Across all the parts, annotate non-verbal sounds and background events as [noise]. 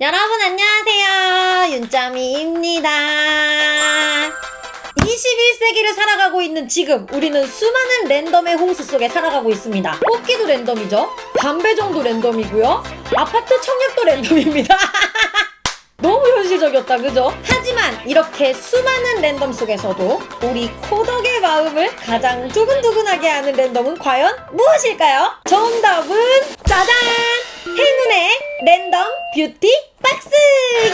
여러분 안녕하세요. 윤짜미입니다. 21세기를 살아가고 있는 지금 우리는 수많은 랜덤의 홍수 속에 살아가고 있습니다. 뽑기도 랜덤이죠. 담배정도 랜덤이고요. 아파트 청약도 랜덤입니다. [laughs] 너무 현실적이었다, 그죠? 하지만 이렇게 수많은 랜덤 속에서도 우리 코덕의 마음을 가장 두근두근하게 하는 랜덤은 과연 무엇일까요? 정답은 짜잔! 행운의 랜덤 뷰티 박스!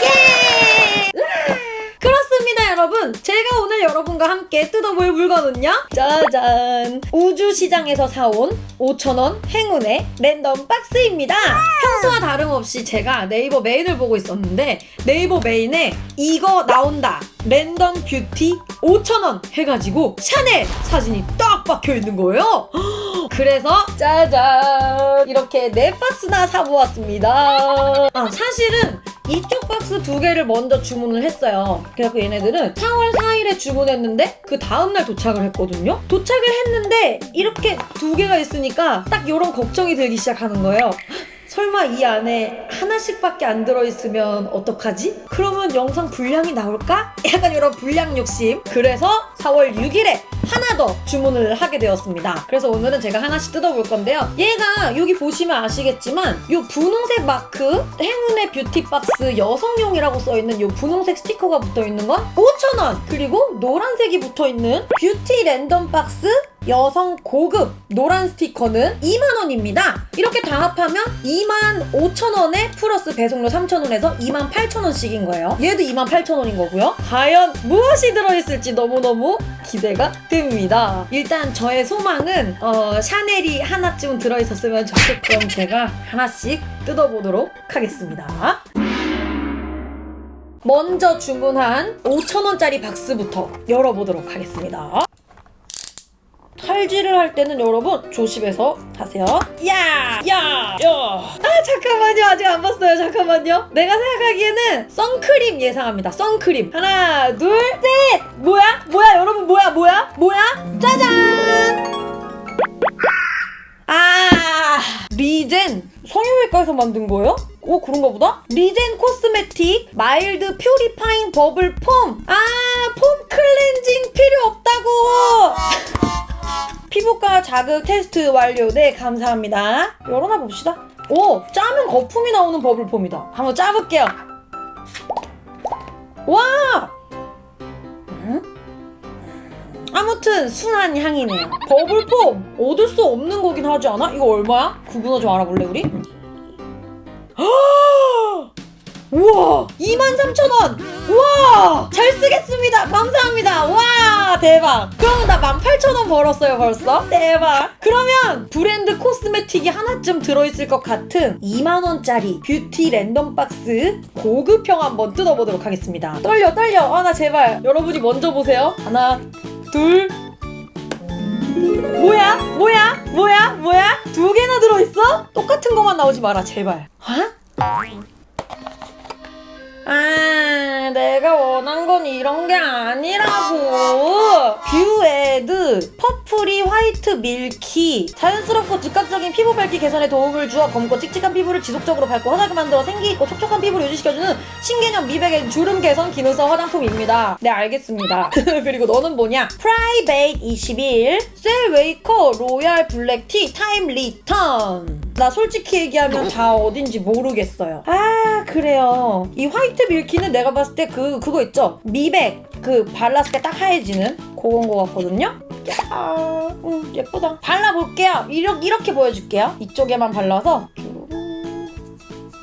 예! 으아! 그렇습니다, 여러분. 제가 오늘 여러분과 함께 뜯어볼 물건은요. 짜잔! 우주시장에서 사온 5,000원 행운의 랜덤 박스입니다. 평소와 다름없이 제가 네이버 메인을 보고 있었는데 네이버 메인에 이거 나온다. 랜덤 뷰티 5,000원 해가지고 샤넬 사진이 딱 박혀 있는 거예요. [gasps] 그래서 짜잔! 이렇게 네 박스나 사보았습니다. 아, 사실은 이쪽 박스 두 개를 먼저 주문을 했어요. 그래서 얘네들은 4월 4일에 주문했는데 그 다음날 도착을 했거든요. 도착을 했는데 이렇게 두 개가 있으니까 딱 이런 걱정이 들기 시작하는 거예요. 설마 이 안에 하나씩밖에 안 들어있으면 어떡하지? 그러면 영상 분량이 나올까? [laughs] 약간 이런 분량 욕심. 그래서 4월 6일에 하나 더 주문을 하게 되었습니다. 그래서 오늘은 제가 하나씩 뜯어볼 건데요. 얘가 여기 보시면 아시겠지만 이 분홍색 마크 행운의 뷰티 박스 여성용이라고 써있는 이 분홍색 스티커가 붙어있는 건 5,000원 그리고 노란색이 붙어있는 뷰티 랜덤 박스 여성 고급 노란 스티커는 2만원입니다. 이렇게 다 합하면 2만 5천원에 플러스 배송료 3천원에서 2만 8천원씩인 거예요. 얘도 2만 8천원인 거고요. 과연 무엇이 들어있을지 너무너무 기대가 됩니다. 일단 저의 소망은 어, 샤넬이 하나쯤 들어있었으면 좋겠고 제가 하나씩 뜯어보도록 하겠습니다. 먼저 주문한 5천원짜리 박스부터 열어보도록 하겠습니다. 탈지를 할 때는 여러분 조심해서 하세요. 야! 야! 야! 아 잠깐만요 아직 안 봤어요 잠깐만요. 내가 생각하기에는 선크림 예상합니다. 선크림 하나 둘 셋! 뭐야? 뭐야 여러분 뭐야 뭐야? 뭐야? 짜잔! 아 리젠 성형외과에서 만든 거예요? 오 그런가 보다? 리젠 코스메틱 마일드 퓨리파잉 버블 폼! 아 자극 테스트 완료. 네, 감사합니다. 열어놔 봅시다. 오, 짜면 거품이 나오는 버블폼이다. 한번 짜볼게요. 와! 음? 아무튼 순한 향이네요. 버블폼 얻을 수 없는 거긴 하지 않아? 이거 얼마야? 구분어 좀 알아볼래 우리? 우와! 23,000원! 우와! 잘 쓰겠습니다! 감사합니다! 와! 대박! 그럼 나 18,000원 벌었어요, 벌써? 대박! 그러면 브랜드 코스메틱이 하나쯤 들어있을 것 같은 2만원짜리 뷰티 랜덤 박스 고급형 한번 뜯어보도록 하겠습니다. 떨려, 떨려! 아, 나 제발. 여러분이 먼저 보세요. 하나, 둘, 뭐야? 뭐야? 뭐야? 뭐야? 두 개나 들어있어? 똑같은 것만 나오지 마라, 제발. 아? 아, 내가 원한 건 이런 게 아니라고. 뷰에드 퍼플이 화이트 밀키 자연스럽고 즉각적인 피부 밝기 개선에 도움을 주어 검고 칙칙한 피부를 지속적으로 밝고 환하게 만들어 생기 있고 촉촉한 피부를 유지시켜주는 신개념 미백의 주름 개선 기능성 화장품입니다. 네, 알겠습니다. [laughs] 그리고 너는 뭐냐? 프라이베이트 21 셀웨이커 로얄 블랙티 타임 리턴. 나 솔직히 얘기하면 다 어딘지 모르겠어요. 아, 그래요. 이 화이트 밀키는 내가 봤을 때 그, 그거 있죠? 미백. 그 발랐을 때 딱 하얘지는 그건 거 같거든요? 야, 음, 예쁘다. 발라볼게요. 이렇게, 이렇게 보여줄게요. 이쪽에만 발라서.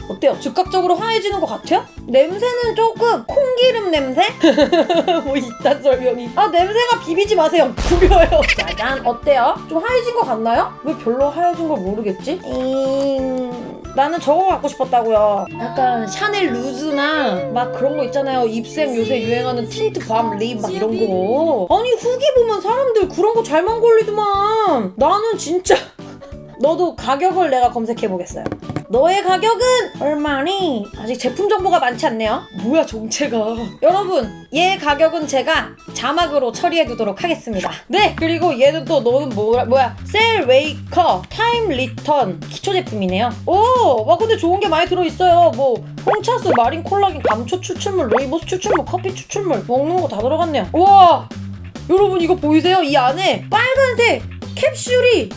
어때요? 즉각적으로 화해지는 것 같아요? 냄새는 조금 콩기름 냄새? [laughs] 뭐 이딴 설명이 아 냄새가 비비지 마세요 구려요 짜잔 어때요? 좀 하얘진 것 같나요? 왜 별로 하얘진 걸 모르겠지? 음... 나는 저거 갖고 싶었다고요 약간 샤넬 루즈나 막 그런 거 있잖아요 입샘 요새 유행하는 틴트 밤립막 이런 거 아니 후기 보면 사람들 그런 거 잘만 걸리더만 나는 진짜 [laughs] 너도 가격을 내가 검색해 보겠어요 너의 가격은 얼마니? 아직 제품 정보가 많지 않네요. 뭐야 정체가. 여러분 얘 가격은 제가 자막으로 처리해 두도록 하겠습니다. 네 그리고 얘는 또 너는 뭐라 뭐야 셀 웨이커 타임 리턴 기초 제품이네요. 오, 와 근데 좋은 게 많이 들어 있어요. 뭐 홍차수, 마린 콜라겐, 감초 추출물, 루이보스 추출물, 커피 추출물 먹는 거 다 들어갔네요. 우와 여러분 이거 보이세요? 이 안에 빨간색 캡슐이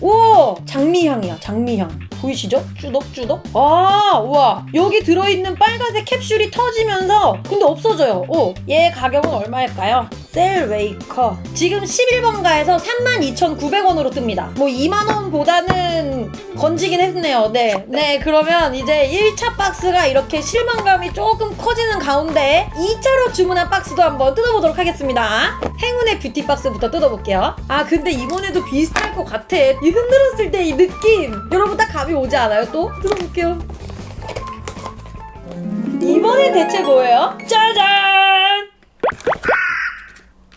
우와 장미향이야 장미향 보이시죠? 쭈덕쭈덕 아 우와 여기 들어있는 빨간색 캡슐이 터지면서 근데 없어져요 오 얘 가격은 얼마일까요? 셀웨이커 지금 11번가에서 32,900원으로 뜹니다 뭐 2만원보다는 건지긴 했네요 네. 네 그러면 이제 1차 박스가 이렇게 실망감이 조금 커지는 가운데 2차로 주문한 박스도 한번 뜯어보도록 하겠습니다 행운의 뷰티 박스부터 뜯어볼게요 아 근데 이번에도 비슷할 것 같아 이 흔들었을 때 이 느낌 여러분 딱 감이 오지 않아요 또? 뜯어볼게요 이번엔 대체 뭐예요? 짜잔!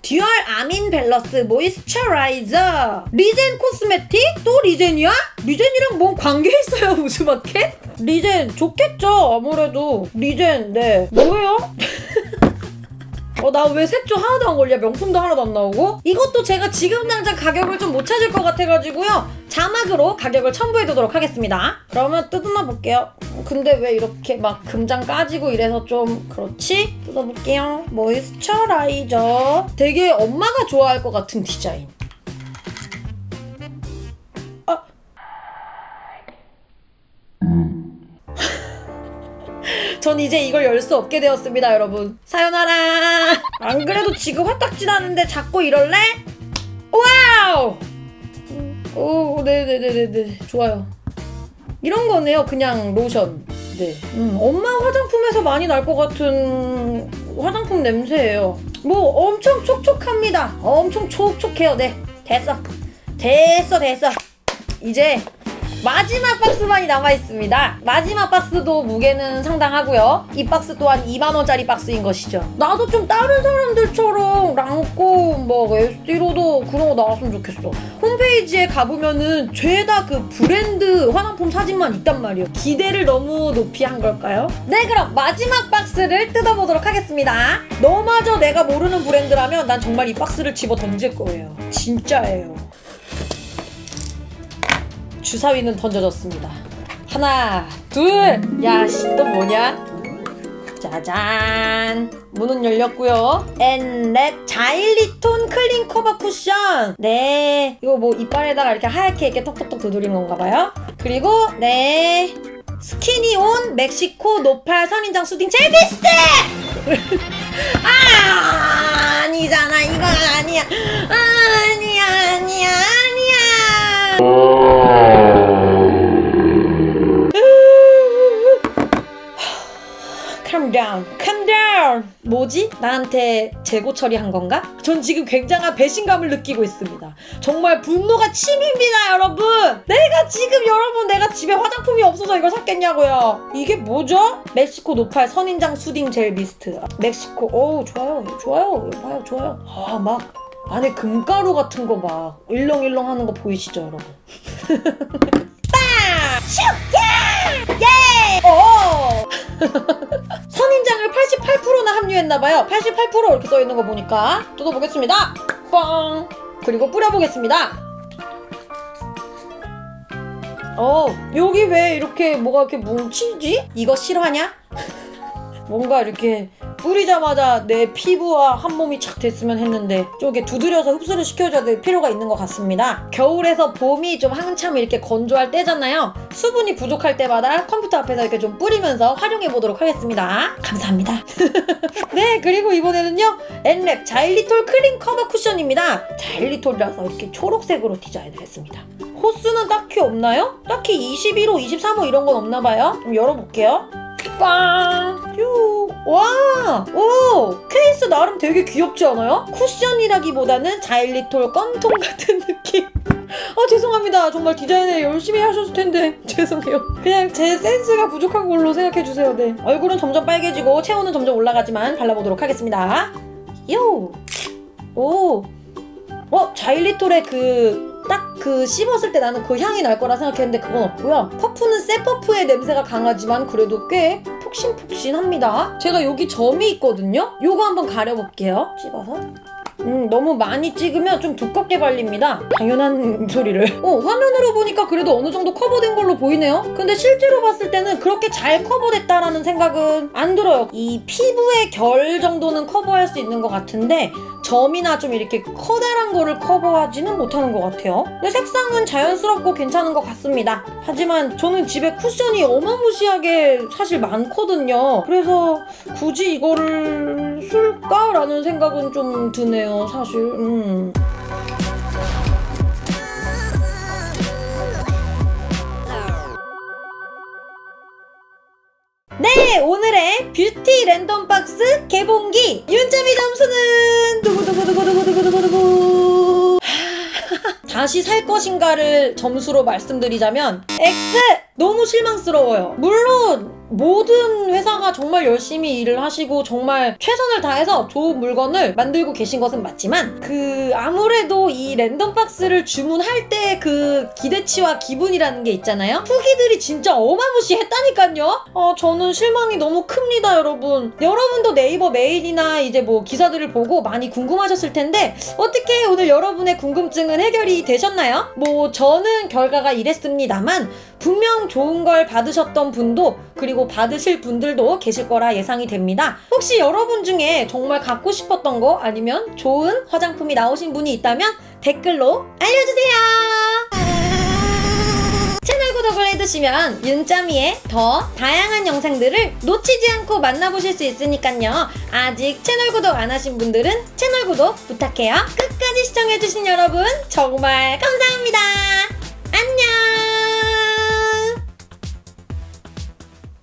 듀얼 아민 밸러스 모이스처라이저 리젠 코스메틱? 또 리젠이야? 리젠이랑 뭔 관계 있어요 [laughs] 우즈마켓? 리젠 좋겠죠 아무래도 리젠 네 뭐예요? [laughs] 어, 나 왜 색조 하나도 안 걸려? 명품도 하나도 안 나오고? 이것도 제가 지금 당장 가격을 좀 못 찾을 것 같아가지고요. 자막으로 가격을 첨부해 두도록 하겠습니다. 그러면 뜯어나 볼게요. 근데 왜 이렇게 막 금장 까지고 이래서 좀 그렇지? 뜯어볼게요. 모이스처라이저. 되게 엄마가 좋아할 것 같은 디자인. 아. [laughs] 전 이제 이걸 열 수 없게 되었습니다, 여러분. 사요나라. 안 그래도 지금 화딱지 나는데 자꾸 이럴래? 와우! 오, 네네네네네. 좋아요. 이런 거네요, 그냥 로션. 네. 음, 엄마 화장품에서 많이 날 것 같은 화장품 냄새예요. 뭐 엄청 촉촉합니다. 엄청 촉촉해요. 네. 됐어. 됐어, 됐어. 이제 마지막 박스만이 남아 있습니다. 마지막 박스도 무게는 상당하고요. 이 박스 또한 2만 원짜리 박스인 것이죠. 나도 좀 다른 사람들처럼 랑콤, 뭐 에스티로도 그런 거 나왔으면 좋겠어. 홈페이지에 가보면은 죄다 그 브랜드 화장품 사진만 있단 말이에요. 기대를 너무 높이 한 걸까요? 네, 그럼 마지막 박스를 뜯어보도록 하겠습니다. 너마저 내가 모르는 브랜드라면 난 정말 이 박스를 집어 던질 거예요. 진짜예요. 주사위는 던져졌습니다. 하나, 둘. 야, 씨, 또 뭐냐? 짜잔. 문은 열렸고요. 엔랩 자일리톤 클린 커버 쿠션. 네. 이거 뭐 이빨에다가 이렇게 하얗게 이렇게 톡톡톡 두드리는 건가 봐요. 그리고 네. 스키니온 멕시코 노팔 선인장 수딩 젤 비스트! [laughs] 아, 아니잖아. 이건 아니야. 아니야, 아니야, 아니야. Down, calm down. 뭐지? 나한테 재고 처리한 건가? 전 지금 굉장한 배신감을 느끼고 있습니다. 정말 분노가 침입니다, 여러분. 내가 지금 여러분 내가 집에 화장품이 없어서 이걸 샀겠냐고요. 이게 뭐죠? 멕시코 노팔 선인장 수딩 젤 미스트. 멕시코, 오 좋아요, 좋아요, 봐요, 좋아요. 아 막 안에 금가루 같은 거 막 일렁일렁 하는 거 보이시죠, 여러분? [laughs] 빵! 슈! 예! 예! 오! [laughs] 했나봐요. 88% 이렇게 써있는 거 보니까. 뜯어보겠습니다. 뻥! 그리고 뿌려보겠습니다. 어, 여기 왜 이렇게 뭐가 이렇게 뭉치지? 이거 실화냐? [laughs] 뭔가 이렇게 뿌리자마자 내 피부와 한 몸이 착 됐으면 했는데 쪽에 두드려서 흡수를 시켜줘야 될 필요가 있는 것 같습니다. 겨울에서 봄이 좀 한참 이렇게 건조할 때잖아요. 수분이 부족할 때마다 컴퓨터 앞에서 이렇게 좀 뿌리면서 활용해 보도록 하겠습니다. 감사합니다. [laughs] 네, 그리고 이번에는요. 엔랩 자일리톨 클린 커버 쿠션입니다. 자일리톨이라서 이렇게 초록색으로 디자인을 했습니다. 호수는 딱히 없나요? 딱히 21호, 23호 이런 건 없나 봐요. 좀 열어볼게요. 빵! 휴! 와! 오! 케이스 나름 되게 귀엽지 않아요? 쿠션이라기보다는 자일리톨 껌통 [laughs] 같은 느낌. 아 죄송합니다. 정말 디자인을 열심히 하셨을 텐데 [laughs] 죄송해요. 그냥 제 센스가 부족한 걸로 생각해 주세요. 네. 얼굴은 점점 빨개지고 체온은 점점 올라가지만 발라보도록 하겠습니다. 요! 오! 어 자일리톨의 그 딱그 씹었을 때 나는 그 향이 날 거라 생각했는데 그건 없고요. 퍼프는 새 퍼프의 냄새가 강하지만 그래도 꽤 폭신폭신합니다. 제가 여기 점이 있거든요. 요거 한번 가려볼게요. 찝어서. 음, 너무 많이 찍으면 좀 두껍게 발립니다. 당연한 [laughs] 소리를. 어, 화면으로 보니까 그래도 어느 정도 커버된 걸로 보이네요. 근데 실제로 봤을 때는 그렇게 잘 커버됐다라는 생각은 안 들어요. 이 피부의 결 정도는 커버할 수 있는 것 같은데 점이나 좀 이렇게 커다란 거를 커버하지는 못하는 것 같아요. 근데 색상은 자연스럽고 괜찮은 것 같습니다. 하지만 저는 집에 쿠션이 어마무시하게 사실 많거든요. 그래서 굳이 이거를 쓸까라는 생각은 좀 드네요, 사실. 음. 네, 오늘의 뷰티 랜덤 박스 개봉기 윤점이 점수는 두구두구두구두구두구두구 다시 살 것인가를 점수로 말씀드리자면 X 너무 실망스러워요. 물론 모든 회사가 정말 열심히 일을 하시고 정말 최선을 다해서 좋은 물건을 만들고 계신 것은 맞지만 그 아무래도 이 랜덤 박스를 주문할 때 그 기대치와 기분이라는 게 있잖아요. 후기들이 진짜 어마무시했다니까요. 어, 저는 실망이 너무 큽니다, 여러분. 여러분도 네이버 메일이나 이제 뭐 기사들을 보고 많이 궁금하셨을 텐데 어떻게 오늘 여러분의 궁금증은 해결이 되셨나요? 뭐 저는 결과가 이랬습니다만 분명 좋은 걸 받으셨던 분도 그리고 받으실 분들도 계실 거라 예상이 됩니다. 혹시 여러분 중에 정말 갖고 싶었던 거 아니면 좋은 화장품이 나오신 분이 있다면 댓글로 알려주세요. 채널 구독을 해두시면 윤짜미의 더 다양한 영상들을 놓치지 않고 만나보실 수 있으니까요. 아직 채널 구독 안 하신 분들은 채널 구독 부탁해요. 끝까지 시청해주신 여러분 정말 감사합니다.